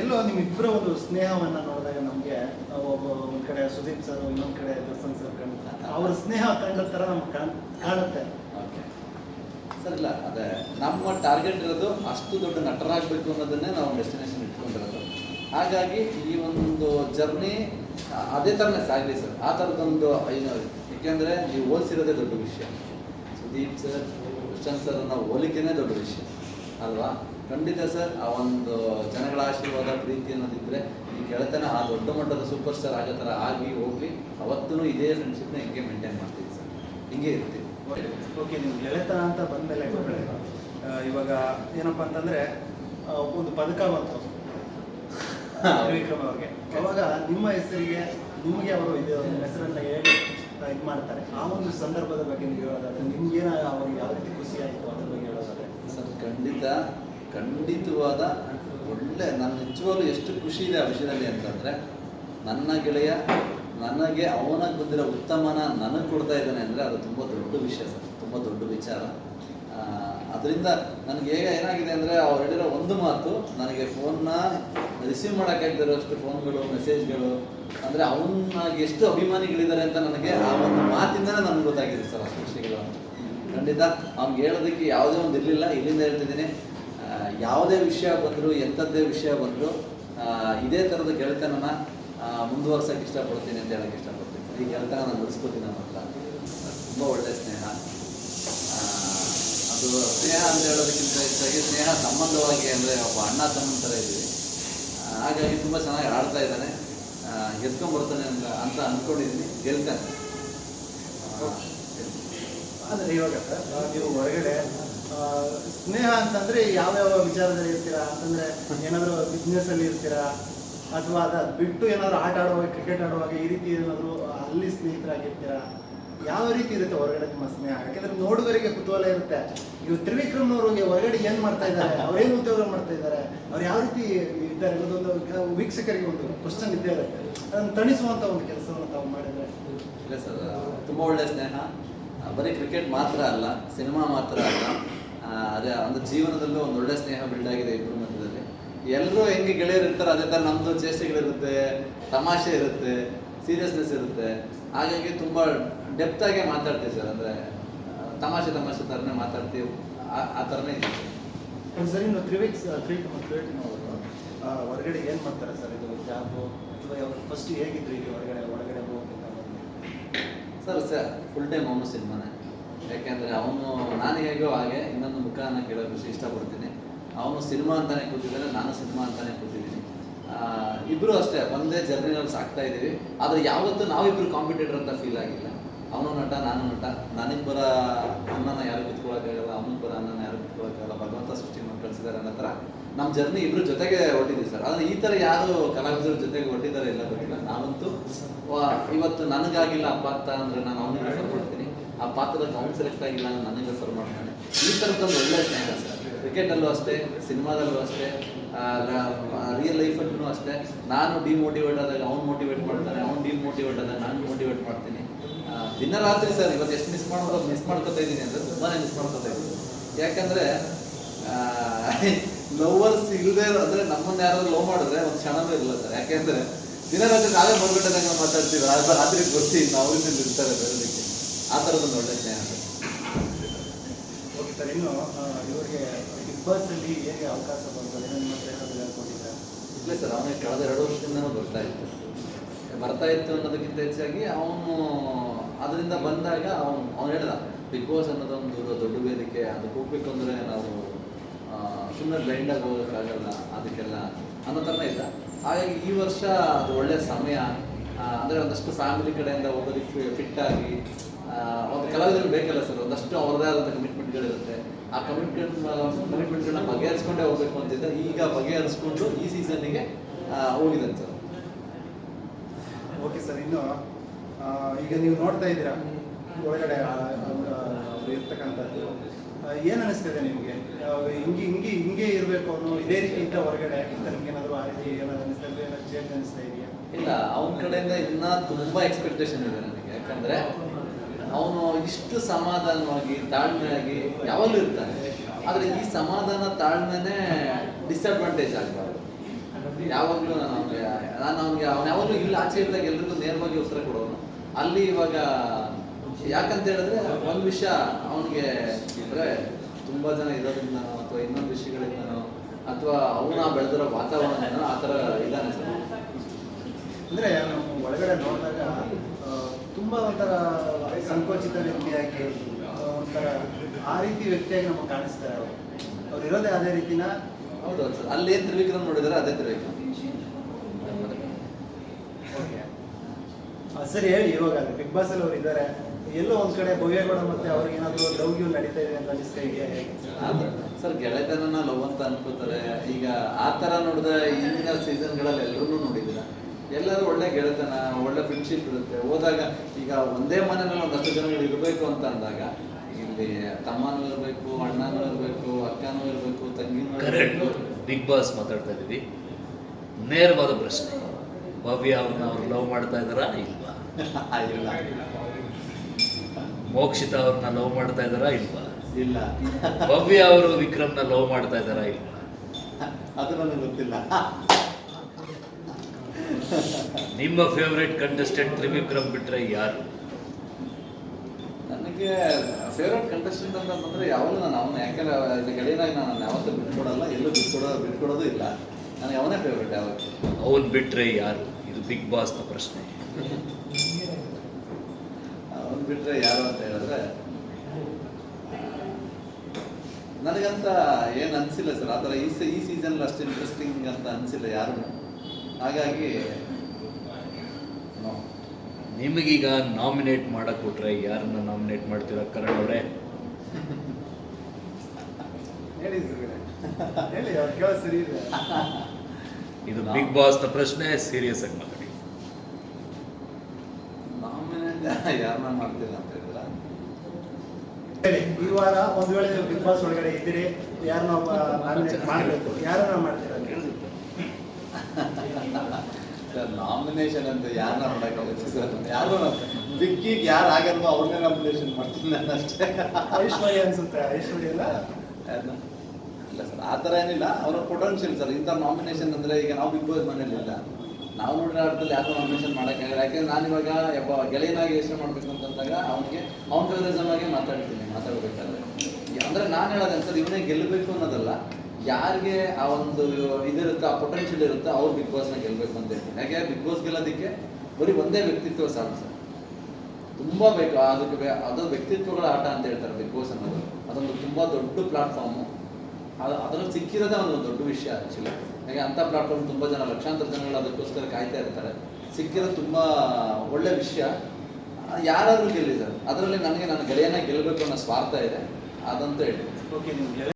ಎಲ್ಲೋ ನಿಮ್ಮಿಬ್ಬರ ಒಂದು ಸ್ನೇಹವನ್ನ ನೋಡಿದಾಗ ನಮಗೆ ಒಬ್ಬ ಒಂದ್ ಕಡೆ ಸುದೀಪ್ ಸರ್ ಇನ್ನೊಂದ್ ಕಡೆ ದರ್ಶನ್ ಸರ್ ಕಂಡ ಅವ್ರ ಸ್ನೇಹ ಕಂಡ ತರ ನಮ್ಗೆ ಕಾಣ್- ಕಾಣುತ್ತೆ. ಓಕೆ ಸರ್ ಇಲ್ಲ, ಅದೇ, ನಮ್ಮ ಟಾರ್ಗೆಟ್ ಇರೋದು ಅಷ್ಟು ದೊಡ್ಡ ನಟರಾಗಬೇಕು ಅನ್ನೋದನ್ನೇ ನಾವು ಡೆಸ್ಟಿನೇಷನ್ ಇಟ್ಕೊಂಡಿರೋದು. ಹಾಗಾಗಿ ಈ ಒಂದು ಜರ್ನಿ ಅದೇ ಥರನೇ ಸಾಗಲಿ ಸರ್ ಆ ಥರದೊಂದು ಏನು, ಏಕೆಂದರೆ ನೀವು ಹೋಲಿಸಿರೋದೇ ದೊಡ್ಡ ವಿಷಯ. ಸುದೀಪ್ ಸರ್ ಕೃಷ್ಣನ್ ಸರ್ ನಾವು ಹೋಲಿಕೆನೇ ದೊಡ್ಡ ವಿಷಯ. ಅಲ್ವಾ? ಖಂಡಿತ ಸರ್ ಆ ಒಂದು ಜನಗಳ ಆಶೀರ್ವಾದ ಪ್ರೀತಿ ಅನ್ನೋದಿದ್ರೆ ಈ ಗೆಳೆತನ ಆ ದೊಡ್ಡ ಮಟ್ಟದ ಸೂಪರ್ ಸ್ಟಾರ್ ಆಗೋ ಥರ ಆಗಿ ಹೋಗಿ ಅವತ್ತೂ ಇದೇ ಫ್ರೆಂಡ್ಶಿಪ್ನ ಹಿಂಗೆ ಮೇಂಟೈನ್ ಮಾಡ್ತೀವಿ ಸರ್. ಹಿಂಗೆ ಇರ್ತೀವಿ ಓಕೆ ನೀವು ಗೆಳೆತನ ಅಂತ ಬಂದಮೇಲೆ ಇವಾಗ ಏನಪ್ಪಾ ಅಂತಂದ್ರೆ ಒಂದು ಪದಕ ಬಂತು. ಅವ್ರಿಗೆ. ಅವಾಗ ನಿಮ್ಮ ಹೆಸರಿಗೆ ನಿಮಗೆ ಅವರು ಇದು ಹೆಸರನ್ನ ಹೇಳಿ ಇದು ಮಾಡ್ತಾರೆ? ಆ ಒಂದು ಸಂದರ್ಭದ ಬಗ್ಗೆ ನೀವು ಹೇಳೋದಾದ್ರೆ ನಿಮ್ಗೇನ ಅವ್ರಿಗೆ ಯಾವ ರೀತಿ ಖುಷಿ ಆಯಿತು ಅದ್ರ ಬಗ್ಗೆ ಹೇಳೋದಾದ್ರೆ? ಸರ್ ಖಂಡಿತ ಖಂಡಿತವಾದ ಒಳ್ಳೆ ನನ್ನ ನಿಜವಾಗ್ಲೂ ಎಷ್ಟು ಖುಷಿ ಇದೆ ಆ ವಿಷಯದಲ್ಲಿ ಅಂತಂದರೆ ನನ್ನ ಗೆಳೆಯ ನನಗೆ ಅವನಾಗಿ ಬಂದಿರೋ ಉತ್ತಮನ ನನಗೆ ಕೊಡ್ತಾ ಇದ್ದಾನೆ ಅಂದರೆ ಅದು ತುಂಬ ದೊಡ್ಡ ವಿಷಯ ಸರ್ ತುಂಬ ದೊಡ್ಡ ವಿಚಾರ. ಅದರಿಂದ ನನಗೆ ಹೇಗೆ ಏನಾಗಿದೆ ಅಂದರೆ ಅವ್ರು ಹೇಳಿರೋ ಒಂದು ಮಾತು ನನಗೆ ಫೋನ್ನ ರಿಸೀವ್ ಮಾಡೋಕ್ಕಾಗ್ದಿರೋಷ್ಟು ಫೋನ್ಗಳು ಮೆಸೇಜ್ಗಳು ಅಂದರೆ ಅವನಾಗಿ ಎಷ್ಟು ಅಭಿಮಾನಿಗಳಿದ್ದಾರೆ ಅಂತ ನನಗೆ ಆ ಒಂದು ಮಾತಿಂದನೇ ನನಗೆ ಗೊತ್ತಾಗಿದೆ ಸರ್ ವಿಷಯಗಳು. ಖಂಡಿತ ಅವ್ನಿಗೆ ಹೇಳೋದಕ್ಕೆ ಯಾವುದೇ ಒಂದು ಇರಲಿಲ್ಲ ಇಲ್ಲಿಂದ ಹೇಳ್ತಿದ್ದೀನಿ. ಆ, ಯಾವುದೇ ವಿಷಯ ಬಂದರೂ, ಎಂಥದ್ದೇ ವಿಷಯ ಬಂದರೂ ಇದೇ ಥರದ ಗೆಳೆತನನ ಮುಂದುವರ್ಸೋಕೆ ಇಷ್ಟಪಡ್ತೀನಿ ಅಂತ ಹೇಳಕ್ಕೆ ಇಷ್ಟಪಡ್ತೀನಿ. ಈ ಗೆಳೆತನ ನಾನು ಉಳಿಸ್ಕೊತೀನಿ ನನ್ನ ಹತ್ರ ತುಂಬ ಒಳ್ಳೆಯ ಸ್ನೇಹ. ಅದು ಸ್ನೇಹ ಅಂತ ಹೇಳೋದಕ್ಕಿಂತ ಹೆಚ್ಚಾಗಿ ಸ್ನೇಹ ಸಂಬಂಧವಾಗಿ ಅಂದರೆ ಒಬ್ಬ ಅಣ್ಣ ತಮ್ಮನ ಥರ ಇದ್ದೀವಿ. ಹಾಗಾಗಿ ತುಂಬ ಚೆನ್ನಾಗಿ ಆಡ್ತಾ ಇದ್ದಾನೆ. ಗೆದ್ಕೊಂಡ್ಬರ್ತಾನೆ ಅಂತ ಅಂತ ಅಂದ್ಕೊಂಡಿದ್ದೀನಿ ಗೆಲ್ತಾನೆ. ಆದರೆ ಇವಾಗ ನೀವು ಹೊರಗಡೆ ಸ್ನೇಹ ಅಂತಂದ್ರೆ ಯಾವ ವಿಚಾರದಲ್ಲಿ ಇರ್ತೀರಾ? ಅಂತಂದ್ರೆ ಏನಾದ್ರು ಬಿಸ್ನೆಸ್ ಅಲ್ಲಿ ಇರ್ತೀರಾ? ಅಥವಾ ಅದ ಬಿಟ್ಟು ಏನಾದ್ರು ಆಟ ಆಡುವಾಗ ಕ್ರಿಕೆಟ್ ಆಡುವಾಗ ಈ ರೀತಿ ಏನಾದ್ರು ಅಲ್ಲಿ ಸ್ನೇಹಿತರಾಗಿರ್ತೀರಾ? ಯಾವ ರೀತಿ ಇರುತ್ತೆ ಹೊರಗಡೆ ನಿಮ್ಮ ಸ್ನೇಹ? ಯಾಕಂದ್ರೆ ನೋಡುಗರಿಗೆ ಕುತೂಹಲ ಇರುತ್ತೆ. ಇವ್ ತ್ರಿವಿಕ್ರಮ್ ಅವ್ರಿಗೆ ಹೊರಗಡೆ ಏನ್ ಮಾಡ್ತಾ ಇದ್ದಾರೆ? ಅವ್ರೇನು ಉದ್ಯೋಗ ಮಾಡ್ತಾ ಇದ್ದಾರೆ? ಅವ್ರು ಯಾವ ರೀತಿ ಇದ್ದಾರೆ ಅನ್ನೋದೊಂದು ವೀಕ್ಷಕರಿಗೆ ಒಂದು ಕ್ವಶನ್ ಇದ್ದೇ ಇರುತ್ತೆ. ಅದನ್ನು ತಣಿಸುವಂತ ಒಂದು ಕೆಲಸವನ್ನು ತಾವು ಮಾಡಿದ್ರೆ. ಇಲ್ಲ ಸರ್ ತುಂಬಾ ಒಳ್ಳೆ ಸ್ನೇಹ. ಬರೀ ಕ್ರಿಕೆಟ್ ಮಾತ್ರ ಅಲ್ಲ ಸಿನಿಮಾ ಮಾತ್ರ ಅಲ್ಲ. ಅದೇ ಒಂದು ಜೀವನದಲ್ಲೂ ಒಂದು ಒಳ್ಳೆ ಸ್ನೇಹ ಬಿಲ್ಡ್ ಆಗಿದೆ ಇಬ್ಬರ ಮಧ್ಯದಲ್ಲಿ. ಎಲ್ಲರೂ ಹೆಂಗೆ ಗೆಳೆಯರು ಇರ್ತಾರೆ ಅದೇ ಥರ ನಮ್ಮದು ಚೇಷ್ಟೆಗಳಿರುತ್ತೆ ತಮಾಷೆ ಇರುತ್ತೆ ಸೀರಿಯಸ್ನೆಸ್ ಇರುತ್ತೆ. ಹಾಗಾಗಿ ತುಂಬ ಡೆಪ್ತಾಗೆ ಮಾತಾಡ್ತೀವಿ ಸರ್. ಅಂದರೆ ತಮಾಷೆ ತಮಾಷೆ ಥರನೇ ಮಾತಾಡ್ತೀವಿ. ಆ- ಆ ಥರನೇ ಇದೆ ಸರ್. ಇನ್ನು ತ್ರಿವೇಕ್ ತ್ರಿವಿಕ್ರಮ್ ಅವರು ಹೊರಗಡೆ ಏನು ಮಾಡ್ತಾರೆ ಸರ್? ಇದು ಜಾಬು ಅಥವಾ ಫಸ್ಟ್ ಹೇಗಿದ್ರು ಇಲ್ಲಿ ಹೊರಗಡೆ ಒಳಗಡೆ ಹೋಗ್ಬೇಕಂತ ಸರ್ ಸರ್ ಫುಲ್ ಟೈಮ್ ಅವನು ಸಿನಿಮಾನೇ. ಯಾಕೆಂದರೆ ಅವನು, ನಾನು ಹೇಗೋ ಹಾಗೆ ಇನ್ನೊಂದು ಮುಖನ ಕೇಳೋಕೆ ಇಷ್ಟಪಡ್ತೀನಿ. ಅವನು ಸಿನಿಮಾ ಅಂತಾನೆ ಕೂತಿದ್ದಾರೆ, ನಾನು ಸಿನಿಮಾ ಅಂತಾನೆ ಕೂತಿದ್ದೀನಿ. ಇಬ್ಬರು ಅಷ್ಟೇ, ಒಂದೇ ಜರ್ನಿನಲ್ಲಿ ಸಾಕ್ತಾ ಇದ್ದೀವಿ. ಆದರೆ ಯಾವತ್ತೂ ನಾವಿಬ್ರು ಕಾಂಪಿಟೇಟರ್ ಅಂತ ಫೀಲ್ ಆಗಿಲ್ಲ. ಅವನು ನಟ, ನಾನು ನಟ, ನನಗೆ ಅನ್ನನ ಯಾರು ಕುತ್ಕೊಳ್ಳೋಕ್ಕಾಗಲ್ಲ ಅವನಿಗೆ ಬರೋ ಅನ್ನನ ಯಾರು ಕುತ್ಕೊಳ್ಳೋಕ್ಕಾಗಲ್ಲ ಭಗವಂತ ಸೃಷ್ಟಿ ಮಾಡಿ ಕಳಿಸಿದ್ದಾರೆ ಅನ್ನೋ ಥರ ನಮ್ಮ ಜರ್ನಿ ಇಬ್ಬರು ಜೊತೆಗೆ ಹೊಟ್ಟಿದ್ದೀವಿ ಸರ್. ಆದರೆ ಈ ಥರ ಯಾರು ಕಲಾವಿದರ ಜೊತೆಗೆ ಹೊಟ್ಟಿದ್ದಾರೆ ಇಲ್ಲ ಗೊತ್ತಿಲ್ಲ. ನಾನಂತೂ ಇವತ್ತು ನನಗಾಗಿಲ್ಲ, ಅಪ್ಪ ಅಂತ ಅಂದರೆ ನಾನು ಅವನಿಗೆ ಕೊಡ್ತೀನಿ ಆ ಪಾತ್ರದ ಅವ್ನು ಸೆಲೆಕ್ಟ್ ಆಗಿಲ್ಲ ನಾನು ನನಗೆ ಸರ್ ಮಾಡ್ತಾನೆ. ಈ ಥರದ್ದೊಂದು ಒಳ್ಳೆ ಸ್ನೇಹ ಸರ್. ಕ್ರಿಕೆಟಲ್ಲೂ ಅಷ್ಟೇ ಸಿನಿಮಾದಲ್ಲೂ ಅಷ್ಟೇ ರಿಯಲ್ ಲೈಫಲ್ಲೂ ಅಷ್ಟೇ. ನಾನು ಡಿಮೋಟಿವೇಟ್ ಆದಾಗ ಅವ್ನು ಮೋಟಿವೇಟ್ ಮಾಡ್ತಾನೆ, ಅವ್ನು ಡಿಮೋಟಿವೇಟ್ ಆದಾಗ ನಾನು ಮೋಟಿವೇಟ್ ಮಾಡ್ತೀನಿ. ದಿನ ರಾತ್ರಿ ಸರ್, ಇವತ್ತು ಎಷ್ಟು ಮಿಸ್ ಮಾಡೋದು ಮಿಸ್ ಮಾಡ್ಕೊತಾ ಇದ್ದೀನಿ ಅಂದರೆ ತುಂಬಾ ಮಿಸ್ ಮಾಡ್ಕೊತಾ ಇದ್ದೀನಿ. ಯಾಕಂದರೆ ಲವರ್ಸ್ ಇಲ್ಲದೆ ಅಂದರೆ ನಮ್ಮನ್ನು ಯಾರಾದ್ರೂ ಲವ್ ಮಾಡಿದ್ರೆ ಒಂದು ಕ್ಷಣವೂ ಇರಲ್ಲ ಸರ್. ಯಾಕೆಂದರೆ ದಿನ ರಾತ್ರಿ ನಾವೇ ಮರುಗಟ್ಟದಾಗ ಮಾತಾಡ್ತೀವಿ. ರಾತ್ರಿ ರಾತ್ರಿ ಗೊತ್ತಿ ನಾವು ಇರ್ತಾರೆ ಬರೋದಕ್ಕೆ ಆ ಥರದೊಂದು ಒಳ್ಳೆ ಜ್ಞಾನ ಓಕೆ ಸರ್ ಇನ್ನು ಇವರಿಗೆ ಬಿಗ್ ಬಾಸಲ್ಲಿ ಹೇಗೆ ಅವಕಾಶ ಬರ್ತದೆ ನಿಮ್ಮ ಹತ್ರ ಏನಾದ್ರು ಇಲ್ಲ ಸರ್ ಅವನಿಗೆ ಕಳೆದ ಎರಡು ವರ್ಷದಿಂದನೂ ಬರ್ತಾ ಇತ್ತು ಬರ್ತಾ ಇತ್ತು ಅನ್ನೋದಕ್ಕಿಂತ ಹೆಚ್ಚಾಗಿ ಅವನು ಅದರಿಂದ ಬಂದಾಗ ಅವನು ಅವನು ಹೇಳಿದ ಬಿಗ್ ಬಾಸ್ ಅನ್ನೋದೊಂದು ದೊಡ್ಡ ವೇದಿಕೆ ಅದು ಹೋಗ್ಬೇಕು ಅಂದರೆ ನಾವು ಸುಮ್ಮನೆ ಬ್ಲೈಂಡಾಗಿ ಹೋಗೋಕ್ಕಾಗಲ್ಲ ಅದಕ್ಕೆಲ್ಲ ಅನ್ನೋ ಥರ ಇಲ್ಲ ಹಾಗಾಗಿ ಈ ವರ್ಷ ಅದು ಒಳ್ಳೆಯ ಸಮಯ. ಅಂದರೆ ಒಂದಷ್ಟು ಫ್ಯಾಮಿಲಿ ಕಡೆಯಿಂದ ಹೋಗೋದಕ್ಕೆ ಫಿಟ್ ಆಗಿ ಒಂದು ಕಲಾವಿದರು ಬೇಕಲ್ಲ ಸರ್ ಒಂದಷ್ಟು ಅವ್ರದ್ದೇ ಆದಂಥ ಕಮಿಟ್ಮೆಂಟ್ಗಳಿರುತ್ತೆ ಆ ಕಮಿಟ್ಮೆಂಟ್ ಕಮಿಟ್ಮೆಂಟ್ಗಳನ್ನ ಬಗೆಹರಿಸ್ಕೊಂಡೇ ಹೋಗ್ಬೇಕು ಅಂತಿದ್ದ ಈಗ ಬಗೆಹರಿಸ್ಕೊಂಡು ಈ ಸೀಸನ್ನಿಗೆ ಹೋಗಿದೆ ಸರ್. ಓಕೆ ಸರ್ ಇನ್ನು ಈಗ ನೀವು ನೋಡ್ತಾ ಇದ್ದೀರಾ? ಒಳಗಡೆ ಇರ್ತಕ್ಕಂಥದ್ದು. ಏನ್ ಅನಿಸ್ತಿದೆ ನಿಮಗೆ? ಹಿಂಗೆ ಹಿಂಗೆ ಹಿಂಗೆ ಇರಬೇಕು ಅನ್ನೋ ಇದೇ ರೀತಿ ಇದ್ದ ಹೊರಗಡೆ ಅಂತ ನಿಮ್ಗೆ ಏನಾದ್ರು ಆ ರೀತಿ ಏನಾದ್ರು ಅನಿಸ್ತಾ ಏನಾದ್ರು ಚೇಂಜ್ ಅನಿಸ್ತಾ ಇದೆಯಾ? ಇಲ್ಲ ಅವನ ಕಡೆಯಿಂದ ಇನ್ನ ತುಂಬಾ ಎಕ್ಸ್ಪೆಕ್ಟೇಷನ್ ಇದೆ ನನಗೆ. ಯಾಕಂದ್ರೆ ಅವನು ಇಷ್ಟು ಸಮಾಧಾನವಾಗಿ, ತಾಳ್ಮೆಯಾಗಿ ಯಾವಾಗಲೂ ಇರ್ತಾನೆ. ಆದರೆ ಈ ಸಮಾಧಾನ, ತಾಳ್ಮೆನೇ ಡಿಸ್ಅಡ್ವಾಂಟೇಜ್ ಆಗಬಾರ್ದು. ಯಾವಾಗಲೂ ನಾನು ಅವನಿಗೆ ನಾನು ಅವನಿಗೆ, ಅವನು ಯಾವಾಗಲೂ ಇಲ್ಲಿ ಆಚೆ ಇದ್ದಾಗ ಎಲ್ರಿಗೂ ನೇರವಾಗಿ ಉತ್ತರ ಕೊಡೋನು. ಅಲ್ಲಿ ಇವಾಗ ಯಾಕಂತ ಹೇಳಿದ್ರೆ ಒಂದು ವಿಷಯ ಅವನಿಗೆ ಅಂದರೆ ತುಂಬ ಜನ ಇರೋದ್ರಿಂದನೋ ಅಥವಾ ಇನ್ನೊಂದು ವಿಷಯಗಳಿಂದನೋ ಅಥವಾ ಅವನ ಬೆಳೆದಿರೋ ವಾತಾವರಣ ಆ ಥರ ಇದ್ದಾನೆ ಸರ್. ಅಂದ್ರೆ ಒಳಗಡೆ ನೋಡಿದಾಗ ತುಂಬಾ ಒಂಥರ ಸಂಕೋಚಿತ ವ್ಯಕ್ತಿಯಾಗಿ ಒಂಥರ ಆ ರೀತಿ ವ್ಯಕ್ತಿಯಾಗಿ ನಮಗೆ ಕಾಣಿಸ್ತಾರೆ ಅವರು. ಅವ್ರು ಇರೋದೇ ಅದೇ ರೀತಿನ ಹೌದು ಸರ್. ಅಲ್ಲಿ ಏನು ನೋಡಿದಾರ ನೋಡಿದ್ರೆ ಅದೇ ತ್ರಿವಿಕ್ರಮ್. ಸರಿ ಹೇಳಿ ಇವಾಗ ಬಿಗ್ ಬಾಸ್ ಅಲ್ಲಿ ಅವ್ರು ಇದ್ದಾರೆ. ಎಲ್ಲೋ ಒಂದ್ ಕಡೆ ಭವ್ಯಗೌಡ ಮತ್ತೆ ಅವ್ರಿಗೆ ಏನಾದ್ರು ಲವ್ ಗಿವ್ ನಡೀತಾ ಇದೆ ಅಂತ ಅನಿಸ್ತಾ ಇದೆಯಾ ಸರ್ ಗೆಳೆತನನ ಲವ್ ಅಂತ ಅನ್ಕೋತಾರೆ. ಈಗ ಆ ತರ ನೋಡಿದ್ರೆ ಹಿಂದಿನ ಸೀಸನ್ಗಳಲ್ಲಿ ಎಲ್ಲರೂ ನೋಡಿದ್ದೀರ? ಎಲ್ಲರೂ ಒಳ್ಳೆ ಗೆಳೆತನ ಒಳ್ಳೆ ಫ್ರೆಂಡ್ಶಿಪ್ ಇರುತ್ತೆ. ಹೋದಾಗ ಈಗ ಒಂದೇ ಮನೆಯಲ್ಲಿ ಒಂದಷ್ಟು ಜನಗಳು ಇರಬೇಕು ಅಂತ ಅಂದಾಗ ಇಲ್ಲಿ ತಮ್ಮನೂ ಇರಬೇಕು ಅಣ್ಣನೂ ಇರಬೇಕು ಅಕ್ಕನೂ ಇರಬೇಕು ತಂಗಿನೂ ಇರಬೇಕು. ಬಿಗ್ ಬಾಸ್ ಮಾತಾಡ್ತಾ ಇದ್ದೀವಿ. ನೇರವಾದ ಪ್ರಶ್ನೆ. ಭವ್ಯ ಅವ್ರನ್ನ ಅವ್ರು ಲವ್ ಮಾಡ್ತಾ ಇದ್ದಾರಾ ಇಲ್ವಾ? ಇಲ್ಲ. ಮೋಕ್ಷಿತ ಅವ್ರನ್ನ ಲವ್ ಮಾಡ್ತಾ ಇದ್ದಾರಾ ಇಲ್ವಾ? ಇಲ್ಲ. ಭವ್ಯ ಅವರು ವಿಕ್ರಮ್ನ ಲವ್ ಮಾಡ್ತಾ ಇದ್ದಾರಾ ಇಲ್ವಾ? ಅದು ನನಗೆ ಗೊತ್ತಿಲ್ಲ. ನಿಮ್ಮ ಫೇವ್ರೇಟ್ ಕಂಟೆಸ್ಟೆಂಟ್ ತ್ರಿವಿಕ್ರಮ್ ಬಿಟ್ರೆ ಯಾರು? ನನಗೆ ಫೇವ್ರೆಟ್ ಕಂಟೆಸ್ಟೆಂಟ್ ಅಂತ ಬಂದರೆ ಯಾವಾಗಲೂ ನಾನು ಅವನ ಯಾಕೆಂದ್ರೆ ಗೆಳೆಯನಾಗಿ ನಾನು ಯಾವತ್ತೂ ಬಿಟ್ಕೊಡಲ್ಲ ಎಲ್ಲೂ ಬಿಟ್ಕೊಡೋ ಬಿಟ್ಕೊಡೋದು ಇಲ್ಲ. ನನಗೆ ಅವನೇ ಫೇವ್ರೆಟ್ ಯಾವತ್ತು? ಅವನ್ ಬಿಟ್ರೆ ಯಾರು? ಇದು ಬಿಗ್ ಬಾಸ್ನ ಪ್ರಶ್ನೆ. ಅವನು ಬಿಟ್ರೆ ಯಾರು ಅಂತ ಹೇಳಿದ್ರೆ ನನಗಂತ ಏನು ಅನಿಸಿಲ್ಲ ಸರ್ ಆ ಥರ ಈ ಈ ಸೀಸನ್ ಅಷ್ಟು ಇಂಟ್ರೆಸ್ಟಿಂಗ್ ಅಂತ ಅನಿಸಿಲ್ಲ ಯಾರು ಹಾಗಾಗಿ. ನಿಮಗೀಗ ನಾಮಿನೇಟ್ ಮಾಡಕ್ ಕೊಟ್ರೆ ಯಾರನ್ನ ನಾಮಿನೇಟ್ ಮಾಡ್ತೀರಾ? ಕರಣ್ ಅವರೇ. ಹೇಳಿ ಗುರುಗಳೇ. ಹೇಳಿ ಅವ್ರು ಕೇಳೋ ಸರಿ ಇದೆ ಇದು ಬಿಗ್ ಬಾಸ್ನ ಪ್ರಶ್ನೆ ಸೀರಿಯಸ್ ಆಗಿ ಮಾತಾಡಿ. ಯಾರನ್ನ ಮಾಡ್ತೀರಾ ಅಂತ ಹೇಳಿದ್ರ? ಹೇಳಿ ಈ ವಾರ ಒಂದ್ ವೇಳೆ ನೀವು ಬಿಗ್ ಬಾಸ್ ಒಳಗಡೆ ಇದ್ದೀರಿ ಯಾರನ್ನ ನಾಮಿನೇಟ್ ಮಾಡಬೇಕು? ಯಾರನ್ನ ಮಾಡ್ತೀರಾ ಸರ್ ನಾಮಿನೇಷನ್ ಅಂತ ಯಾರನ್ನ ಮಾಡೋಕ್ಕಾಗುತ್ತೆ ಸರ್ ಯಾರು ವಿಕ್ಕಿಗೆ ಯಾರು ಆಗಲ್ವೋ ಅವ್ರನ್ನೇ ನಾಮಿನೇಷನ್ ಮಾಡ್ತೀನಿ ನಾನು ಅಷ್ಟೇ. ಐಶ್ವರ್ಯ ಅನ್ಸುತ್ತೆ ಐಶ್ವರ್ಯ ಅಲ್ಲ ಇಲ್ಲ ಸರ್ ಆ ಥರ ಏನಿಲ್ಲ. ಅವರ ಪೊಟೆನ್ಷಿಯಲ್ ಸರ್ ಇಂಥ ನಾಮಿನೇಷನ್ ಅಂದರೆ ಈಗ ನಾವು ಬಿಗ್ ಬಾಸ್ ಮನೇಲಿ ಇಲ್ಲ. ನಾವು ನೋಡಿದ್ರೆ ಆಟದಲ್ಲಿ ಯಾರು ನಾಮಿನೇಷನ್ ಮಾಡೋಕ್ಕಾಗಲ್ಲ ಯಾಕೆಂದ್ರೆ ನಾನು ಇವಾಗ ಯಾವ ಗೆಳೆಯನಾಗಿ ಯೋಚನೆ ಮಾಡಬೇಕು ಅಂತಂದಾಗ ಅವನಿಗೆ ಅವನ ಫೇವರಿಸಮ್ ಆಗಿ ಮಾತಾಡ್ತೀನಿ ಮಾತಾಡಬೇಕಾದ್ರೆ. ಅಂದರೆ ನಾನು ಹೇಳೋದೇನು ಸರ್ ಇವನೇ ಗೆಲ್ಲಬೇಕು ಅನ್ನೋದಲ್ಲ. ಯಾರಿಗೆ ಆ ಒಂದು ಇದಿರುತ್ತೆ ಆ ಪೊಟೆನ್ಷಿಯಲ್ ಇರುತ್ತೆ ಅವ್ರು ಬಿಗ್ ಬಾಸ್ನ ಗೆಲ್ಬೇಕು ಅಂತ ಹೇಳ್ತೀನಿ. ಹಾಗೆ ಬಿಗ್ ಬಾಸ್ ಗೆಲ್ಲೋದಕ್ಕೆ ಬರೀ ಒಂದೇ ವ್ಯಕ್ತಿತ್ವ ಸಾಕು ಸರ್. ತುಂಬ ಬೇಕು. ಅದಕ್ಕೆ ಅದು ವ್ಯಕ್ತಿತ್ವಗಳ ಆಟ ಅಂತ ಹೇಳ್ತಾರೆ ಬಿಗ್ ಬಾಸ್ ಅನ್ನೋದು. ಅದೊಂದು ತುಂಬ ದೊಡ್ಡ ಪ್ಲಾಟ್ಫಾರ್ಮು ಅದು ಅದರಲ್ಲಿ ಸಿಕ್ಕಿರೋದೇ ಒಂದು ದೊಡ್ಡ ವಿಷಯ ಆ್ಯಕ್ಚುಲಿ ಹಾಗೆ ಅಂಥ ಪ್ಲಾಟ್ಫಾರ್ಮ್ ತುಂಬ ಜನ, ಲಕ್ಷಾಂತರ ಜನಗಳು ಅದಕ್ಕೋಸ್ಕರ ಕಾಯ್ತಾ ಇರ್ತಾರೆ. ಸಿಕ್ಕಿರೋ ತುಂಬ ಒಳ್ಳೆ ವಿಷಯ. ಯಾರಾದರೂ ಗೆಲ್ಲಿ ಸರ್. ಅದರಲ್ಲಿ ನನಗೆ ನನ್ನ ಗೆಳೆಯನ ಗೆಲ್ಲಬೇಕು ಅನ್ನೋ ಸ್ವಾರ್ಥ ಇದೆ. ಅದಂತ ಹೇಳಿ ಓಕೆ